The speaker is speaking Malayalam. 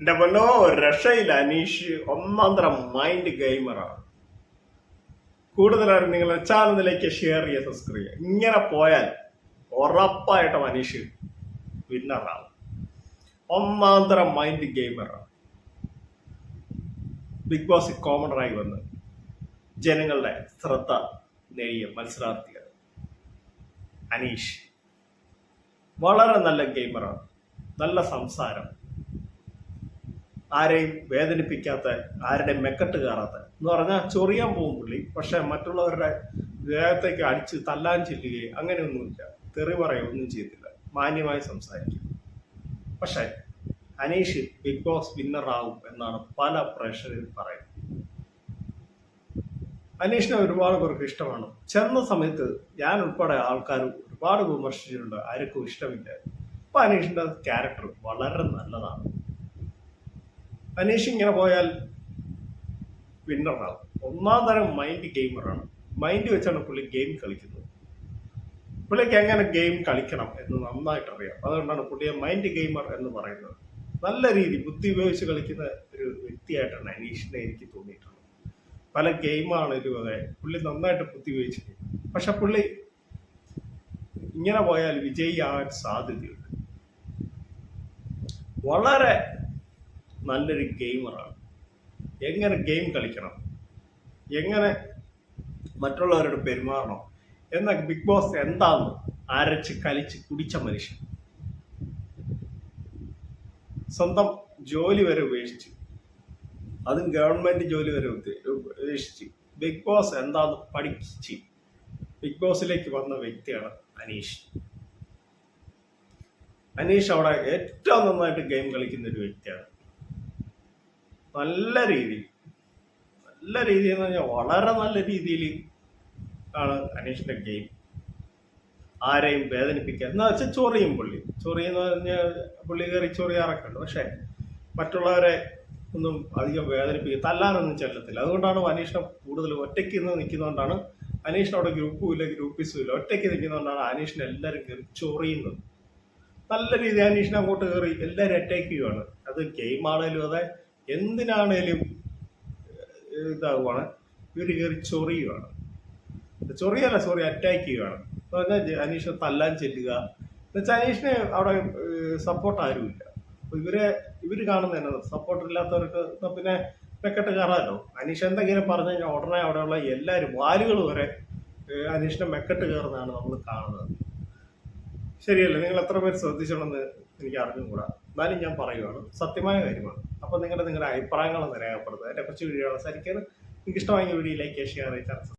എന്റെ പൊന്നോ റഷ്യയിൽ അനീഷ് ഒന്നാന്തര തരം മൈൻഡ് ഗെയിമറാണ് കൂടുതലായിട്ട് നിങ്ങൾ ചാനലിലേക്ക് ഷെയർ ചെയ്യുക സബ്സ്ക്രൈബ് ചെയ്യുക. ഇങ്ങനെ പോയാൽ ഉറപ്പായിട്ടും അനീഷ് വിന്നറാണ് ഒന്നാന്തര മൈൻഡ് ഗെയിമറാണ് ബിഗ് ബോസ് കോമണറായി വന്ന് ജനങ്ങളുടെ ശ്രദ്ധ നേടിയ മത്സരാർത്ഥികൾ അനീഷ്. വളരെ നല്ല ഗെയിമറാണ് നല്ല സംസാരം. ആരെയും വേദനിപ്പിക്കാത്ത ആരുടെയും മെക്കെട്ട് കയറാത്ത. എന്ന് പറഞ്ഞാൽ ചൊറിയാൻ പോകും പുള്ളി. പക്ഷെ മറ്റുള്ളവരുടെ ദേഹത്തേക്ക് അടിച്ച് തല്ലാൻ ചെല്ലുകയും അങ്ങനെയൊന്നുമില്ല. തെറി പറയുകയൊന്നും ചെയ്തില്ല മാന്യമായി സംസാരിക്കും. പക്ഷെ അനീഷ് ബിഗ് ബോസ് വിന്നർ ആവും എന്നാണ് പല പ്രേക്ഷകരും പറയുന്നത്. അനീഷിനെ ഒരുപാട് പേർക്ക് ഇഷ്ടമാണ്. ചെന്ന സമയത്ത് ഞാൻ ഉൾപ്പെടെ ആൾക്കാർ ഒരുപാട് വിമർശിച്ചിട്ടുണ്ട്. ആർക്കും ഇഷ്ടമില്ല. അപ്പൊ അനീഷിന്റെ ക്യാരക്ടർ വളരെ നല്ലതാണ്. അനീഷ് ഇങ്ങനെ പോയാൽ വിന്നറാവും ഒന്നാം തരം മൈൻഡ് ഗെയിമറാണ് മൈൻഡ് വെച്ചാണ് പുള്ളി ഗെയിം കളിക്കുന്നത്. പുള്ളിക്ക് എങ്ങനെ ഗെയിം കളിക്കണം എന്ന് നന്നായിട്ട് അറിയാം. അതുകൊണ്ടാണ് പുള്ളിയെ മൈൻഡ് ഗെയിമർ എന്ന് പറയുന്നത്. നല്ല രീതി ബുദ്ധി ഉപയോഗിച്ച് കളിക്കുന്ന ഒരു വ്യക്തിയായിട്ടാണ് അനീഷിനെ എനിക്ക് തോന്നിയിട്ടുള്ളത്. പല ഗെയിമാണെങ്കിലും അതെ പുള്ളി നന്നായിട്ട് ബുദ്ധി ഉപയോഗിച്ച് പക്ഷെ പുള്ളി ഇങ്ങനെ പോയാൽ വിജയിയാകാൻ സാധ്യതയുണ്ട്. വളരെ നല്ലൊരു ഗെയിമറാണ്. എങ്ങനെ ഗെയിം കളിക്കണം? എങ്ങനെ മറ്റുള്ളവരോട് പെരുമാറണം? എന്ന ബിഗ് ബോസ് എന്താന്ന് അരച്ച് കലിച്ച് കുടിച്ച മനുഷ്യൻ. സ്വന്തം ജോലി വരെ ഉപേക്ഷിച്ച്. അതും ഗവൺമെന്റ് ജോലി വരെ ഉപേക്ഷിച്ച്. ബിഗ് ബോസ് എന്താന്ന് പഠിച്ച് ബിഗ് ബോസിലേക്ക് വന്ന വ്യക്തിയാണ് അനീഷ്. അനീഷ് അവിടെ ഏറ്റവും നന്നായിട്ട് ഗെയിം കളിക്കുന്ന ഒരു വ്യക്തിയാണ്. നല്ല രീതിയിൽ നല്ല രീതിയിൽ എന്ന് പറഞ്ഞാൽ വളരെ നല്ല രീതിയിൽ ആണ് അനീഷിന്റെ ഗെയിം ആരെയും വേദനിപ്പിക്കുക എന്ന് വെച്ചാൽ ചൊറിയും പുള്ളി. ചൊറി എന്ന് പറഞ്ഞാൽ പുള്ളി കയറി ചൊറിയാറൊക്കെ ഉണ്ട്. പക്ഷെ മറ്റുള്ളവരെ ഒന്നും അധികം വേദനിപ്പിക്കുക തല്ലാനൊന്നും ചെല്ലത്തില്ല. അതുകൊണ്ടാണ് അനീഷിനെ കൂടുതൽ ഒറ്റയ്ക്ക് നിന്ന് നിൽക്കുന്നതുകൊണ്ടാണ് അനീഷിന് അവിടെ ഗ്രൂപ്പും ഇല്ല ഗ്രൂപ്പീസും ഇല്ല. ഒറ്റയ്ക്ക് നിൽക്കുന്നതുകൊണ്ടാണ് അനീഷിനെ എല്ലാവരും കയറി ചൊറിയുന്നത്. നല്ല രീതിയിൽ അനീഷിനെ അങ്ങോട്ട് കയറി എല്ലാവരും അറ്റാക്ക് ചെയ്യുവാണ്. അത് ഗെയിം ആണെങ്കിലും അതെ എന്തിനാണേലും ഇതാകുവാണ് ഇവർ കയറി ചൊറിയുകയാണ് ചൊറിയല്ല സോറി അറ്റാക്ക് ചെയ്യുകയാണ് എന്ന് അനീഷിനെ തല്ലാൻ ചെല്ലുക. എന്നുവെച്ചാൽ അനീഷിന് അവിടെ സപ്പോർട്ട് ആരുമില്ല. അപ്പൊ ഇവരെ ഇവർ കാണുന്ന തന്നെ സപ്പോർട്ട് ഇല്ലാത്തവർക്ക് പിന്നെ വെക്കട്ട് കയറാമല്ലോ അനീഷ് എന്തെങ്കിലും പറഞ്ഞു കഴിഞ്ഞാൽ ഉടനെ അവിടെയുള്ള എല്ലാവരും വാലുകൾ വരെ അനീഷിനെ മെക്കെട്ട് കയറുന്നതാണ് നമ്മൾ കാണുന്നത്. ശരിയല്ലേ? നിങ്ങൾ എത്ര പേര് ശ്രദ്ധിച്ചോണെന്ന് എനിക്ക് അറിഞ്ഞുകൂടാ എന്നാലും ഞാൻ പറയുവാണ് സത്യമായ കാര്യമാണ്. അപ്പൊ നിങ്ങളുടെ നിങ്ങളുടെ അഭിപ്രായങ്ങളൊന്ന് രേഖപ്പെടുത്തുക. അതിനെ കുറിച്ച് വീഡിയോ സംസാരിക്കാൻ നിങ്ങൾക്ക് ഇഷ്ടമായെങ്കിൽ വീഡിയോ ലൈക്ക് ഷെയർ ചെയ്ത്